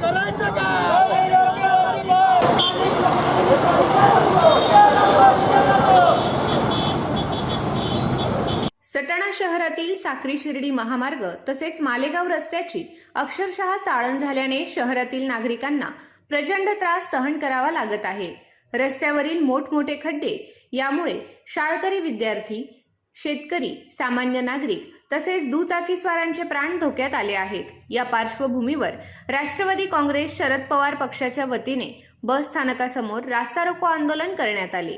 करायचं का? सटाणा शहरातील साक्री शिर्डी महामार्ग तसेच मालेगाव रस्त्याची अक्षरशः चाळण झाल्याने शहरातील नागरिकांना प्रचंड त्रास सहन करावा लागत आहे. रस्त्यावरील मोठमोठे खड्डे यामुळे शाळकरी विद्यार्थी शेतकरी सामान्य नागरिक तसेच दुचाकीस्वारांचे प्राण धोक्यात आले आहेत. या पार्श्वभूमीवर राष्ट्रवादी काँग्रेस शरद पवार पक्षाच्या वतीने बस स्थानकासमोर रास्ता रोको आंदोलन करण्यात आले.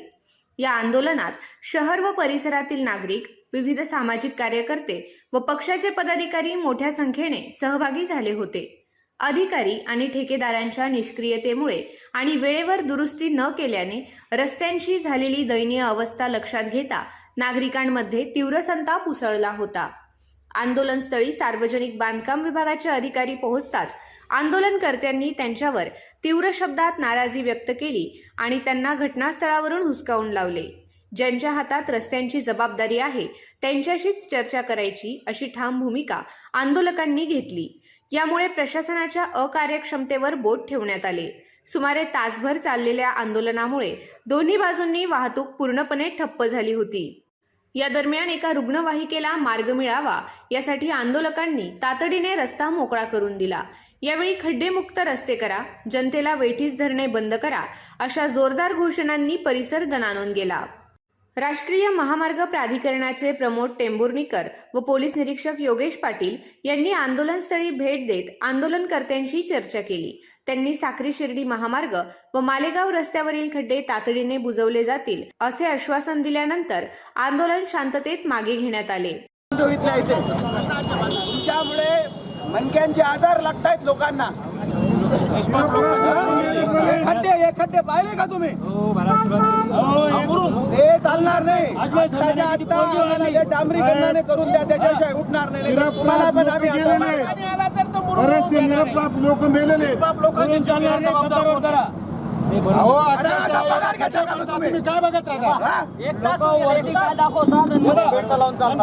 या आंदोलनात शहर व परिसरातील नागरिक विविध सामाजिक कार्यकर्ते व पक्षाचे पदाधिकारी मोठ्या संख्येने सहभागी झाले होते. अधिकारी आणि ठेकेदारांच्या निष्क्रियतेमुळे आणि वेळेवर दुरुस्ती न केल्याने रस्त्यांशी झालेली दयनीय अवस्था लक्षात घेता नागरिकांमध्ये तीव्र संताप उसळला होता. आंदोलनस्थळी सार्वजनिक बांधकाम विभागाचे अधिकारी पोहोचताच आंदोलनकर्त्यांनी त्यांच्यावर तीव्र शब्दात नाराजी व्यक्त केली आणि त्यांना घटनास्थळावरून हुसकावून लावले. ज्यांच्या हातात रस्त्यांची जबाबदारी आहे त्यांच्याशीच चर्चा करायची अशी ठाम भूमिका आंदोलकांनी घेतली. यामुळे प्रशासनाच्या अकार्यक्षमतेवर बोट ठेवण्यात आले. सुमारे तासभर चाललेल्या आंदोलनामुळे दोन्ही बाजूंनी वाहतूक पूर्णपणे ठप्प झाली होती. या दरम्यान एका रुग्णवाहिकेला मार्ग मिळावा यासाठी आंदोलकांनी तातडीने रस्ता मोकळा करून दिला. यावेळी खड्डेमुक्त रस्ते करा जनतेला वेठीस धरणे बंद करा अशा जोरदार घोषणांनी परिसर दणानून गेला. राष्ट्रीय महामार्ग प्राधिकरणाचे प्रमोद टेंभुर्णीकर व पोलीस निरीक्षक योगेश पाटील यांनी आंदोलनस्थळी भेट देत आंदोलनकर्त्यांशी चर्चा केली. त्यांनी साक्री शिर्डी महामार्ग व मालेगाव रस्त्यावरील खड्डे तातडीने बुजवले जातील असे आश्वासन दिल्यानंतर आंदोलन शांततेत मागे घेण्यात आले. तुमच्यामुळे मणक्यांचे आजार लागतायत लोकांना. हे खड्डे हे खड्डे पाहिले का तुम्ही? चालणार नाही. आत्ताच्या आत्ता आम्हाला ते डांबरीकरणाने करून द्या त्याच्याशिवाय उठणार नाही. नाहीतर तुम्हाला पण आम्ही आता बरेचसे. निरपराध लोक मेलेले बाप लोकांची जीविका जबाबदार कोण? अहो अरे आता पगार घेता का मग तुम्ही? काय बघत राहता? हा?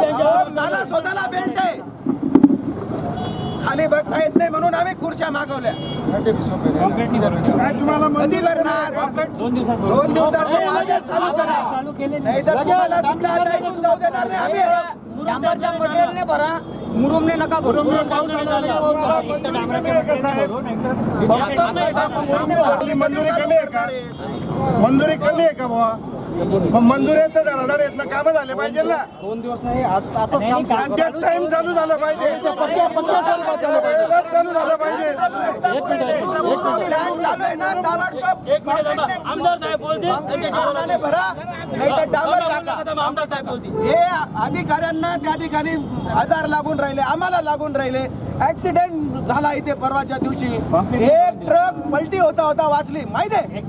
अहो, मला स्वतःला बेल्ट आहे. खाली बसता येत नाही म्हणून आम्ही खुर्च्या मागवल्या. काय तुम्हाला कधी भरणार. दोन दिवसात तो आजच चालू करा. नाही तर तुम्हाला तुमच्या आता इथून जाऊ देणार नाही आम्ही. डांबरच्या मटेरियलने भरा मुरुमने नका भरू मंजुरी कमी आहे का? मंजुरी कमी आहे का बुवा? मग मंजुरी येत ना कामं झाले पाहिजे ना. दोन दिवस नाही आत- आताच काम करा. टाइम चालू झालं पाहिजे. चालू झालं पाहिजे. आमदार साहेब बोलतील भरा नाही तर डांबर टाका. आमदार साहेब बोलतील. हे अधिकाऱ्यांना त्या ठिकाणी आजार लागून राहिले आम्हाला लागून राहिले. ऍक्सिडेंट झाला इथे परवाच्या दिवशी. एक ट्रक पलटी होता होता वाचली. माहिती आहे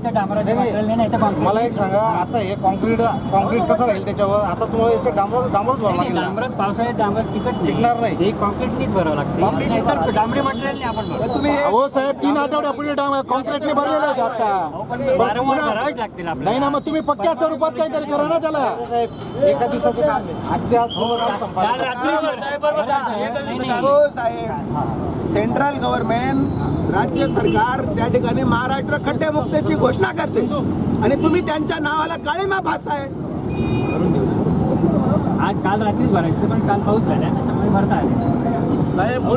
मला एक सांगा आता हे कॉन्क्रीट कॉन्क्रीट कसं राहील त्याच्यावर? आता तुम्हाला याचं डांबर डांबरच भरावं लागेल. पावसाळ्यात डांबर टिकत टिकणार नाही. हे कॉन्क्रीटनीच भरावं लागते. नाहीतर डांबरी मटेरियलने आपण भरू. तुम्ही हे- हो साहेब तीन आठवड्यापूर्वी कॉन्क्रीटने भरलेलं आहे आता. पण वारंवार भरावेच लागतील आपल्याला. नाही ना मग तुम्ही पक्क्या स्वरूपात काहीतरी करा ना त्याला. साहेब. एका दिवसाचं काम आहे आजच्या आज पूर्ण काम काल संपादन साहेब. सेंट्रल गव्हर्नमेंट राज्य सरकार त्या ठिकाणी महाराष्ट्र खड्डेमुक्तीची घोषणा करते. आणि तुम्ही त्यांच्या नावाला काळीमा फासाय आज काल रात्रीच भरायचं पण काल पाऊस झाला. त्याच्यामुळे भरता आले. साहेब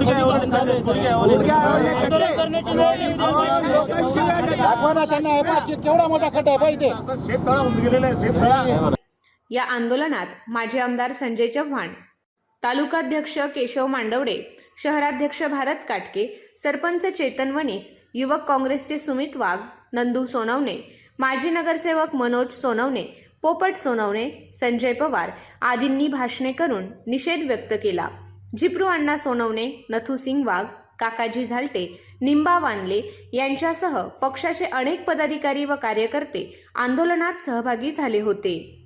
खड्डे. केवढा मोठा खड्डा आहे पाहिजे. शेततळा गेलेला आहे शेततळा. या आंदोलनात माजी आमदार संजय चव्हाण तालुकाध्यक्ष केशव मांडवडे शहराध्यक्ष भारत काटके सरपंच चेतन वनीस युवक काँग्रेसचे सुमित वाघ नंदू सोनवणे माजी नगरसेवक मनोज सोनवणे पोपट सोनवणे संजय पवार आदींनी भाषणे करून निषेध व्यक्त केला. झिप्रू अण्णा सोनवणे नथू सिंग वाघ काकाजी झालटे निंबा वानले यांच्यासह पक्षाचे अनेक पदाधिकारी व कार्यकर्ते आंदोलनात सहभागी झाले होते.